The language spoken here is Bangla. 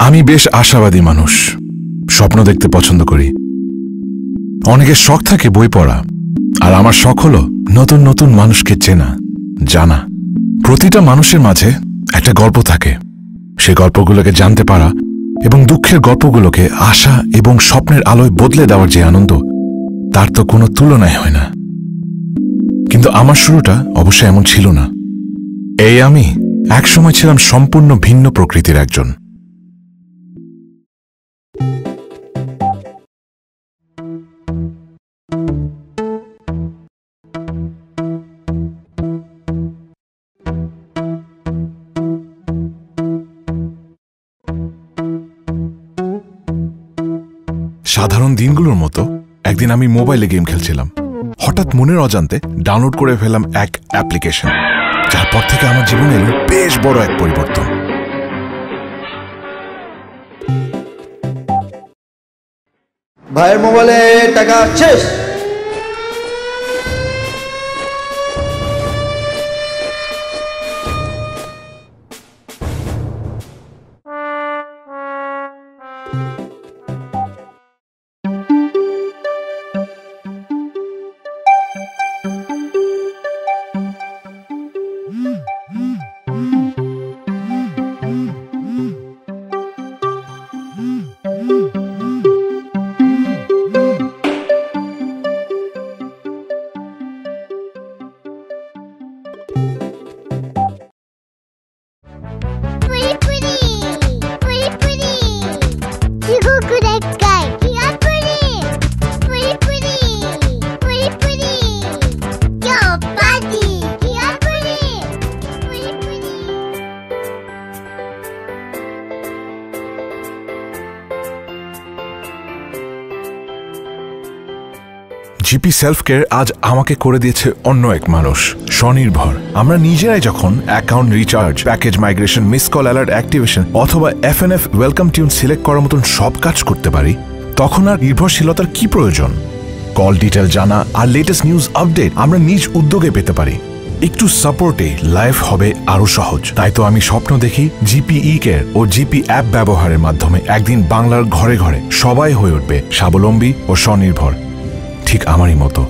আমি বেশ আশাবাদী মানুষ। স্বপ্ন দেখতে পছন্দ করি। অনেকের শখ থাকে বই পড়া, আর আমার শখ হলো নতুন নতুন মানুষকে চেনা, জানা। প্রতিটা মানুষের মাঝে একটা গল্প থাকে। সে গল্পগুলোকে জানতে পারা এবং দুঃখের গল্পগুলোকে আশা এবং স্বপ্নের আলোয় বদলে দেওয়ার যে আনন্দ, তার তো কোনো তুলনায় হয় না। কিন্তু আমার শুরুটা অবশ্যই এমন ছিল না। এই আমি একসময় ছিলাম সম্পূর্ণ ভিন্ন প্রকৃতির একজন। সাধারণ দিনগুলোর মতো একদিন আমি মোবাইলে গেম খেলছিলাম। হঠাৎ মনের অজান্তে ডাউনলোড করে ফেলাম এক অ্যাপ্লিকেশন, যার পর থেকে আমার জীবনে এলো বেশ বড় এক পরিবর্তন। ভাইয়ের মোবাইলে টাকা শেষ pretty জিপি সেলফ কেয়ার আজ আমাকে করে দিয়েছে অন্য এক মানুষ, স্বনির্ভর। আমরা নিজেরাই যখন account recharge package migration miss call alert activation অথবা F N F welcome tune select করার মতন সব কাজ করতে পারি, তখন আর নির্ভরশীলতার কি প্রয়োজন? কল ডিটেল জানা আর লেটেস্ট নিউজ আপডেট আমরা নিজ উদ্যোগে পেতে পারি। একটু সাপোর্টে লাইফ হবে আরও সহজ। তাই তো আমি স্বপ্ন দেখি জিপিই কেয়ার ও জিপি অ্যাপ ব্যবহারের মাধ্যমে একদিন বাংলার ঘরে ঘরে সবাই হয়ে উঠবে স্বাবলম্বী ও স্বনির্ভর। ঠিক আমারই মতো